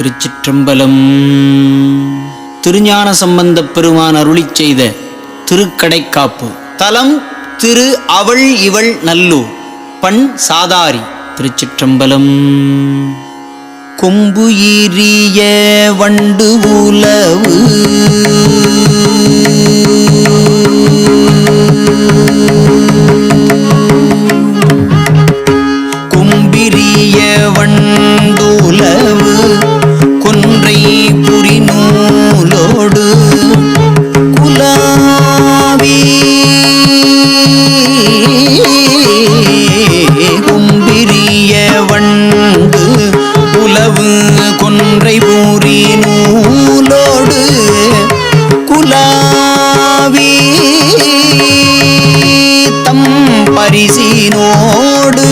திருச்சிற்றம்பலம். திருஞான சம்பந்தப் பெருமான் அருளி செய்த திருக்கடைக்காப்பு. தலம் திரு அவள் இவள் நல்லூர். பண் சாதாரி திருச்சிற்றம்பலம். கொம்பு ஈரிய வண்டு உலவு. கும்பிரிய குலாவி தம் பரிசினோடு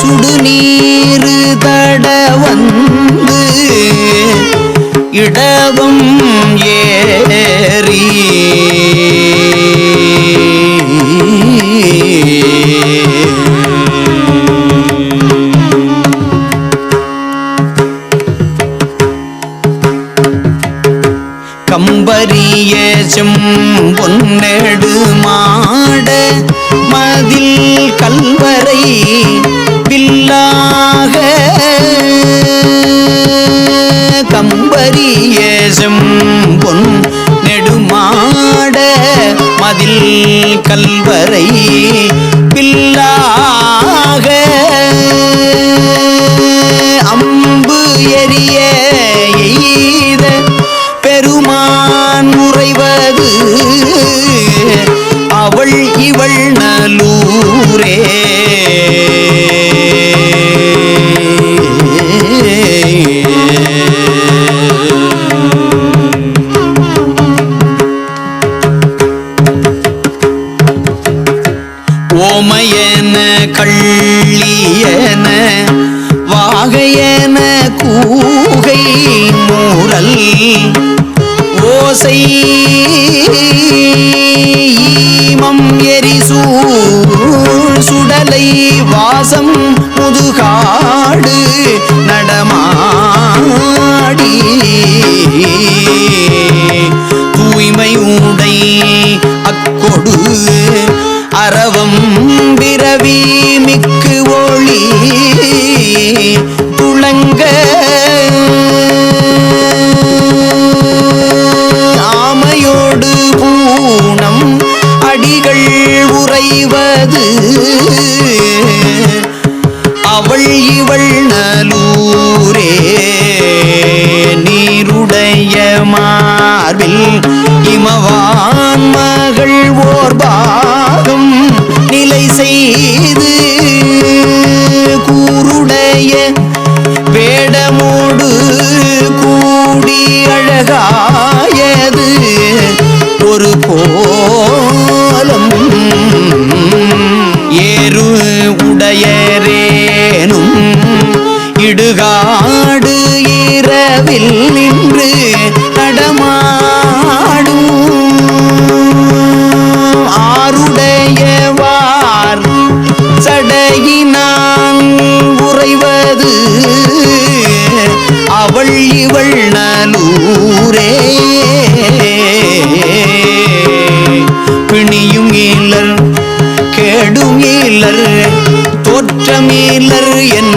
சுடுநீரு தட வந்து இடவம் ஏ கம்பரிய செம்பொன்னெடு மாட மதில் கல்வரை பில்லாக கம்பரிய பொன் நெடுமாட மதில் கல்வரை கள்ளியன வாகையன கூகை மூரல் ஓசை ஈமம் எரிசூழ் சுடலை வாசம் முதுகாடு நடமா ஒரு கோலம். ஏறு உடையரேனும். இடுகாடு இரவில் நின்று நடமாடும். ஆருடையவார் சடையினான் உறைவது. அவள் இவள் நலூரே. கேடும் தோற்றமீலர் என்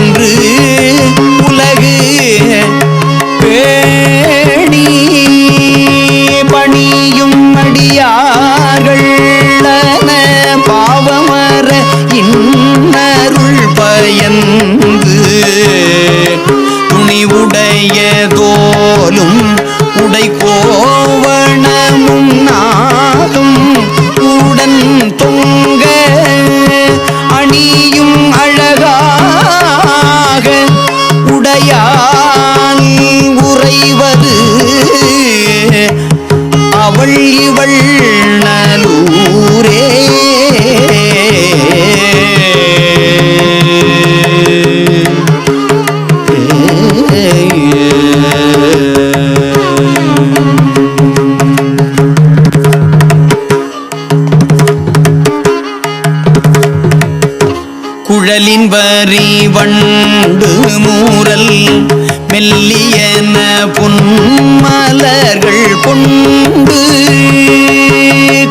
கொண்டு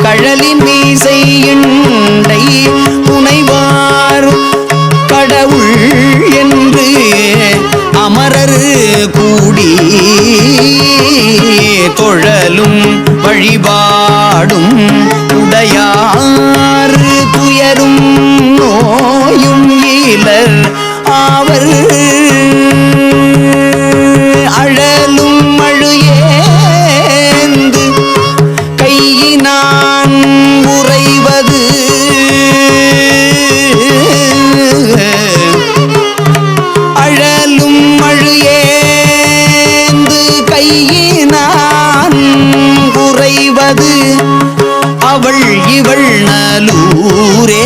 கழலின் மீசையுண்டை புனைவார் கடவுள் என்று அமரர் கூடி தொழலும் வழிபாடும் உடையாறு துயரும் நோயும் இலர் ஆவர் இவள் நலூரே.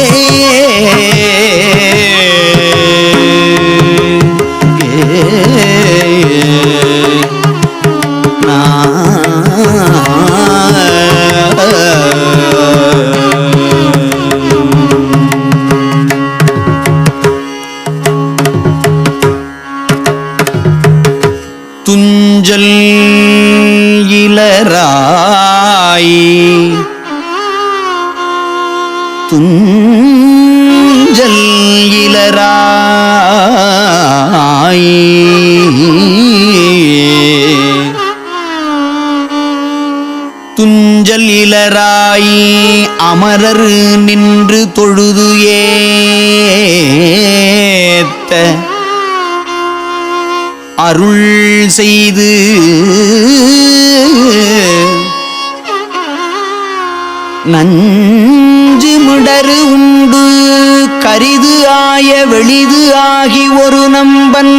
துஞ்சல் இளராய் துஞ்சல் இலராய். துஞ்சல் இலராய் அமரர் நின்று தொழுது ஏத்த அருள் செய்து நஞ்சு முடரு உண்டு. கரிது ஆய வெளிது ஆகி ஒரு நம்பன்.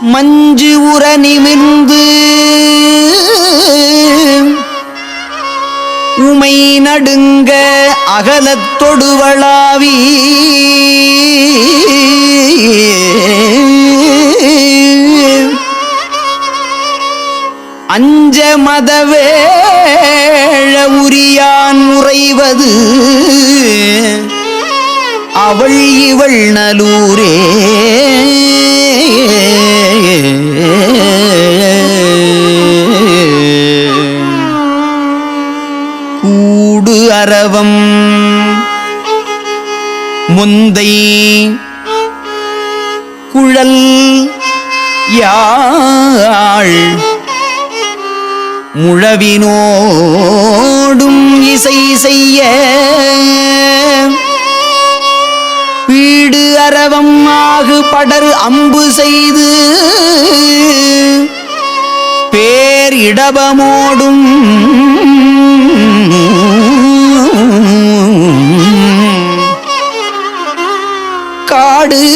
மஞ்சு உற நிமிர்ந்து உமை நடுங்க அகலத் தொடுவளாவி. அஞ்ச மதவேழ உரியான் உறைவது. அவள் இவள் நலூரே. அரவம் முந்தை குழல் யாழ். முழவினோடும் இசை செய்ய. வீடு அரவம் ஆகு படர் அம்பு செய்து. பேர் இடபமோடும் காடு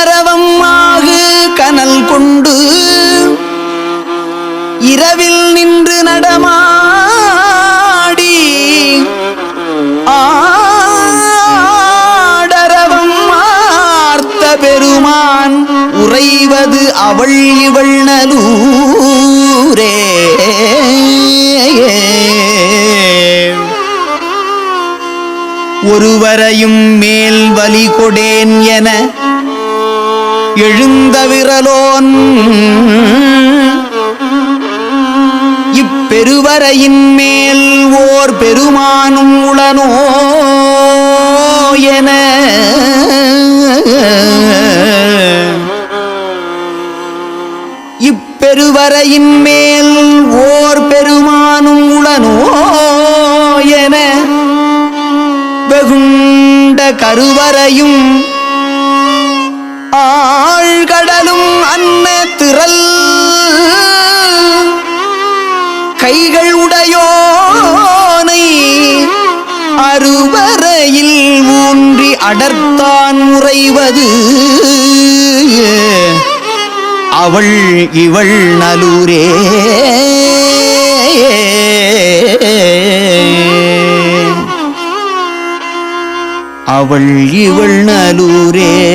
அரவம் ஆகு கனல் கொண்டு. இரவில் நின்று நடமாடி. ஆடரவம் மார்த்த பெருமான் உறைவது அவள் இவள் நலூரே. ஒருவரையும் மேல் வலி கொடே எழுந்த விரலோன். இப்பெருவரையின் மேல் ஓர் பெருமானும் உளனோ என. இப்பெருவரையின் மேல் ஓர் பெருமானும் உளனோ என. வெகுண்ட கருவறையும் கடலும் அன்ன திரல் கைகள் உடையோனை அறுவரையில் ஊன்றி அடர்த்தான் உறைவது. அவள் இவள் நலூரே. அவள் இவள் நலூரே.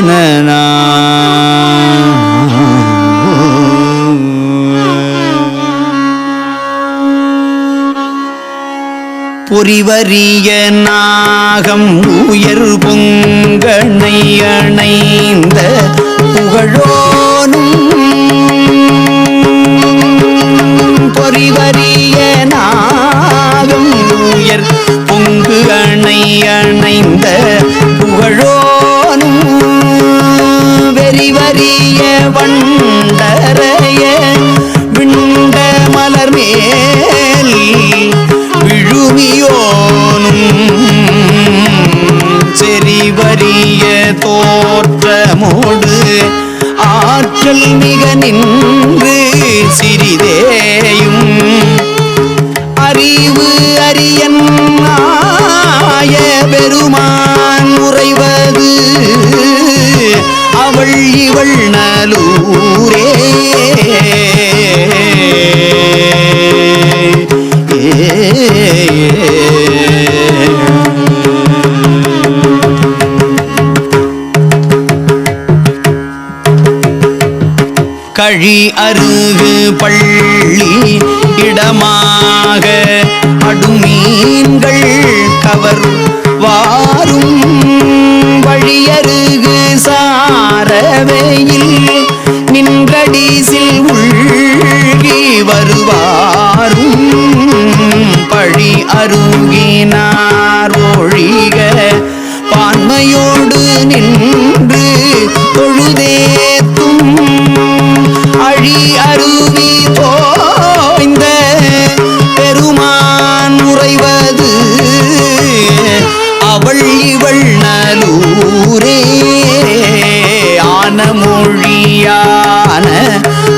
நனா புரிவரிய நாகம் உயர் பொங்கனை அணை பழி அருகு பள்ளி இடமாக அடுமீன்கள் கவர் வாரும் வழியருகு சாரவே ஆனலூரே ஆன மொழியான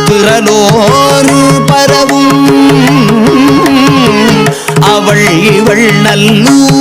திரளோரு பரவும். அவள் இவள் நல்லூர்